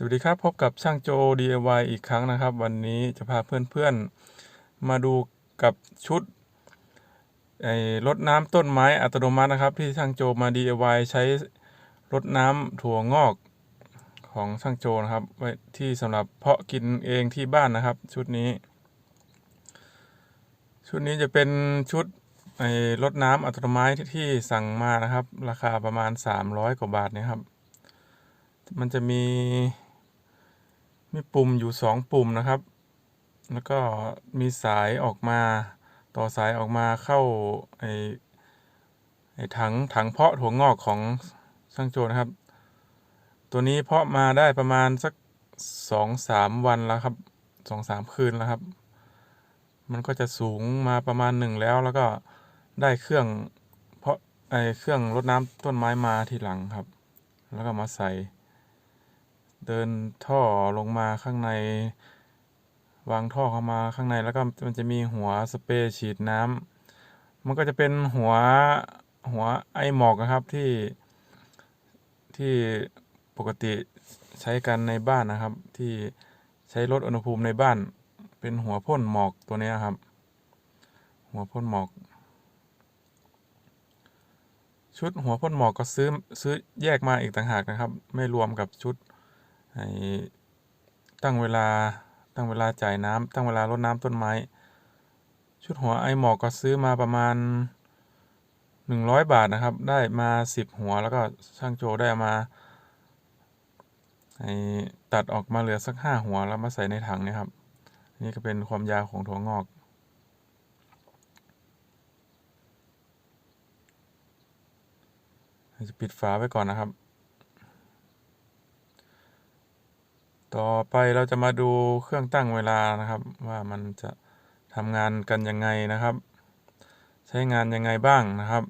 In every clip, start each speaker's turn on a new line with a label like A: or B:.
A: สวัสดีครับ พบกับช่างโจ DIY อีกครั้งนะครับ วันนี้จะพาเพื่อนๆ มาดูกับชุดไอ้รดน้ำต้นไม้อัตโนมัตินะครับ ที่ช่างโจมา DIY ใช้รดน้ำถั่วงอกของช่างโจนะครับไว้ที่สำหรับเพาะกินเองที่บ้านนะครับ ชุดนี้ ชุดนี้จะเป็นชุดไอ้รดน้ำอัตโนมัติที่สั่งมานะครับ ราคาประมาณ 300 กว่าบาทนะครับมันจะมี มีปุ่มอยู่สองปุ่มนะครับ แล้วก็มีสายออกมาต่อสายออกมาเข้าไอไอถังถังเพาะถั่วงอกของช่างโจนะครับ ตัวนี้เพาะมาได้ประมาณสักสองสามวันแล้วครับสองสามคืนแล้วครับ มันก็จะสูงมาประมาณหนึ่งแล้วแล้วก็ได้เครื่องเพาะไอเครื่องรดน้ำต้นไม้มาทีหลังครับ แล้วก็มาใส่ เดินท่อลงมาข้างในวางท่อเข้ามาข้างในแล้วก็มันจะมีหัวสเปรย์ฉีดน้ำมันก็จะเป็นหัวหัวไอหมอกนะครับที่ที่ปกติใช้กันในบ้านนะครับ ที่ใช้ลดอุณหภูมิในบ้าน เป็นหัวพ่นหมอกตัวนี้ครับ หัวพ่นหมอก ชุดหัวพ่นหมอกก็ซื้อซื้อแยกมาอีกต่างหากนะครับ ไม่รวมกับชุด ให้ตั้งเวลาตั้งเวลาจ่ายน้ำตั้งเวลารดน้ำต้นไม้ ชุดหัวไอหมอกก็ซื้อมาประมาณหนึ่งร้อยบาทนะครับ ได้มาสิบหัวแล้วก็ช่างโจได้มาให้ตัดออกมาเหลือสักห้าหัวแล้วมาใส่ในถังนี่ครับนนี่ก็เป็นความยาวของถั่วงอกจะปิดฝาไว้ก่อนนะครับ ต่อไปเราจะมาดูเครื่องตั้งเวลานะครับ ว่ามันจะทำงานกันยังไงนะครับ ใช้งานยังไงบ้างนะครับ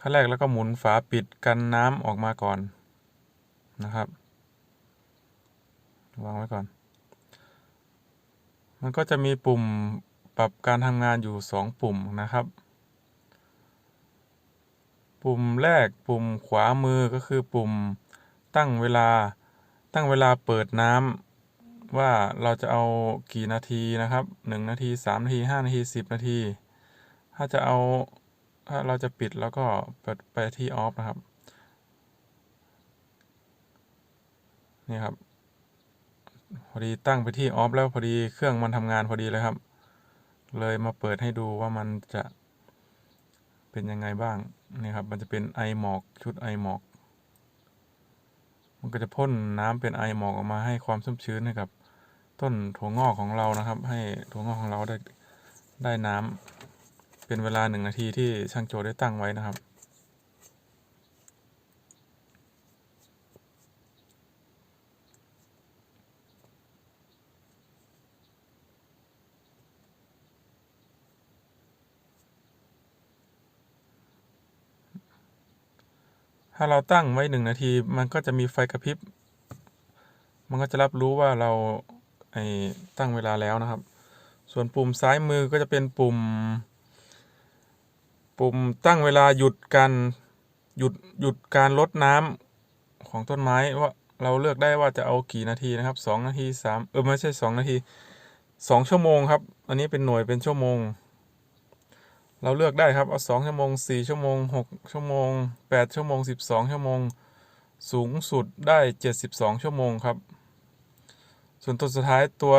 A: ขั้นแรกแล้วก็หมุนฝาปิดกันน้ำออกมาก่อนนะครับวางไว้ก่อน มันก็จะมีปุ่มปรับการทำงานอยู่สองปุ่มนะครับ ปุ่มแรกปุ่มขวามือก็คือปุ่มตั้งเวลา ตั้งเวลาเปิดน้ำว่าเราจะเอากี่นาทีนะครับหนึ่งนาทีสามนาทีห้านาทีสิบนาที ถ้าจะเอาถ้าเราจะปิดแล้วก็เปิดไปที่ออฟนะครับนี่ครับพอดีตั้งไปที่ออฟแล้วพอดีเครื่องมันทำงานพอดีเลยครับ เลยมาเปิดให้ดูว่ามันจะเป็นยังไงบ้างนี่ครับมันจะเป็นไอหมอกชุดไอหมอก มันก็จะพ่นน้ำเป็นไอหมอกออกมาให้ความชุ่มชื้นให้กับต้นถั่วงอกของเรานะครับ ให้ถั่วงอกของเราได้ได้น้ำเป็นเวลาหนึ่งนาทีที่ช่างโจได้ตั้งไว้นะครับ ถ้าเราตั้งไว้หนึ่งนาที มันก็จะมีไฟกระพริบ มันก็จะรับรู้ว่าเราไอ้ตั้งเวลาแล้วนะครับ ส่วนปุ่มซ้ายมือก็จะเป็นปุ่ม ปุ่มตั้งเวลาหยุดการหยุดหยุดการลดน้ำของต้นไม้ว่าเราเลือกได้ว่าจะเอากี่นาทีนะครับสองนาทีสามเออไม่ใช่สองนาทีสองชั่วโมงครับ อันนี้เป็นหน่วยเป็นชั่วโมง เราเลือกได้ครับ เอาสองชั่วโมงสี่ชั่วโมงหกชั่วโมงแปดชั่วโมงสิบสองชั่วโมง สูงสุดได้เจ็ดสิบสองชั่วโมงครับ ส่วนตัวสุดท้ายตัว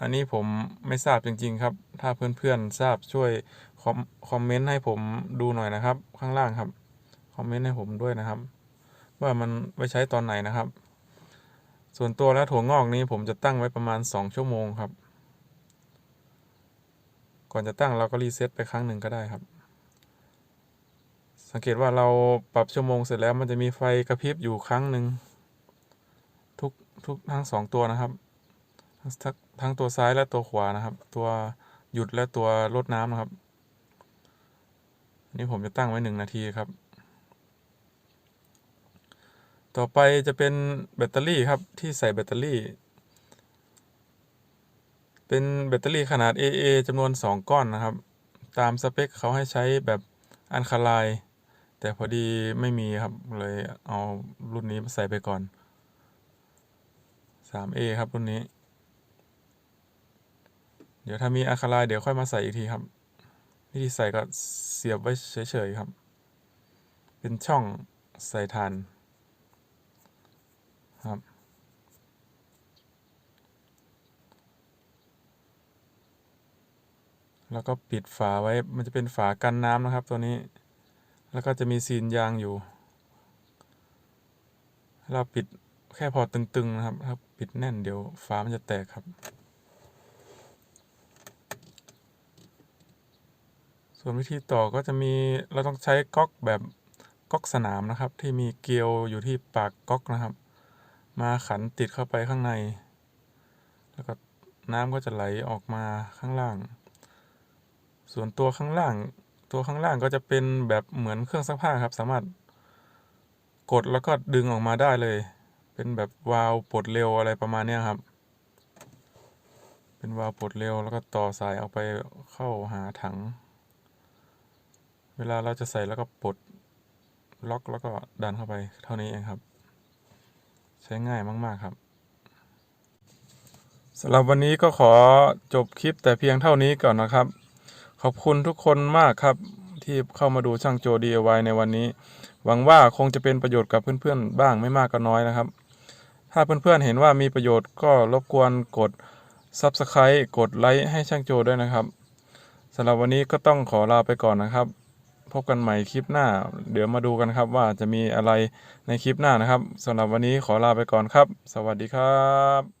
A: อันนี้ผมไม่ทราบจริง ๆ ครับ ถ้าเพื่อนๆทราบช่วยคอมคอมเมนต์ให้ผมดูหน่อยนะครับ ข้างล่างครับ คอมเมนต์ให้ผมด้วยนะครับ ว่ามันไว้ใช้ตอนไหนนะครับ ส่วนตัวแล้วถั่วงอกนี้ผมจะตั้งไว้ประมาณสองชั่วโมงครับ ก่อนจะตั้งเราก็รีเซ็ตไปครั้งหนึ่งก็ได้ครับ สังเกตว่าเราปรับชั่วโมงเสร็จแล้วมันจะมีไฟกระพริบอยู่ครั้งหนึ่งทุกทุกทั้งสองตัวนะครับ ทั้งทั้งตัวซ้ายและตัวขวานะครับ ตัวหยุดและตัวลดน้ำนะครับนนี้ผมจะตั้งไว้หนึ่งนาทีครับ ต่อไปจะเป็นแบตเตอรี่ครับที่ใส่แบตเตอรี่ เป็นแบตเตอรี่ขนาด AA จำนวน 2 ก้อนนะครับ ตามสเปคเขาให้ใช้แบบอันคาไลน์แต่พอดีไม่มีครับ เลยเอารุ่นนี้มาใส่ไปก่อน 3A ครับรุ่นนี้ เดี๋ยวถ้ามีอะคาไลน์เดี๋ยวค่อยมาใส่อีกทีครับ วิธีใส่ก็เสียบไว้เฉยๆครับ เป็นช่องใส่ทานครับ แล้วก็ปิดฝาไว้ มันจะเป็นฝากันน้ำนะครับ ตัวนี้ แล้วก็จะมีซีนยางอยู่ เราปิดแค่พอตึงๆนะครับถ้าปิดแน่นเดี๋ยวฝามันจะแตกครับ ส่วนวิธีต่อก็จะมีเราต้องใช้ก๊อกแบบก๊อกสนามนะครับ ที่มีเกลียวอยู่ที่ปากก๊อกนะครับ มาขันติดเข้าไปข้างใน แล้วก็น้ำก็จะไหลออกมาข้างล่าง ส่วนตัวข้างล่าง ตัวข้างล่างก็จะเป็นแบบเหมือนเครื่องซักผ้าครับ สามารถกดแล้วก็ดึงออกมาได้เลย เป็นแบบวาล์วปลดเร็วอะไรประมาณนี้ครับ เป็นวาล์วปลดเร็วแล้วก็ต่อสายเอาไปเข้าหาถัง เวลาเราจะใส่แล้วก็ปลดล็อกแล้วก็ดันเข้าไปเท่านี้เองครับ ใช้ง่ายมากๆครับสำหรับวันนี้ก็ขอจบคลิปแต่เพียงเท่านี้ก่อนนะครับ ขอบคุณทุกคนมากครับที่เข้ามาดูช่างโจ DIY ในวันนี้ หวังว่าคงจะเป็นประโยชน์กับเพื่อนๆ บ้างไม่มากก็น้อยนะครับ ถ้าเพื่อนๆเห็นว่ามีประโยชน์ก็รบกวนกด Subscribe กดไลค์ให้ช่างโจด้วยนะครับสำหรับวันนี้ก็ต้องขอลาไปก่อนนะครับ พบกันใหม่คลิปหน้า เดี๋ยวมาดูกันครับว่าจะมีอะไรในคลิปหน้านะครับสำหรับวันนี้ขอลาไปก่อนครับ สวัสดีครับ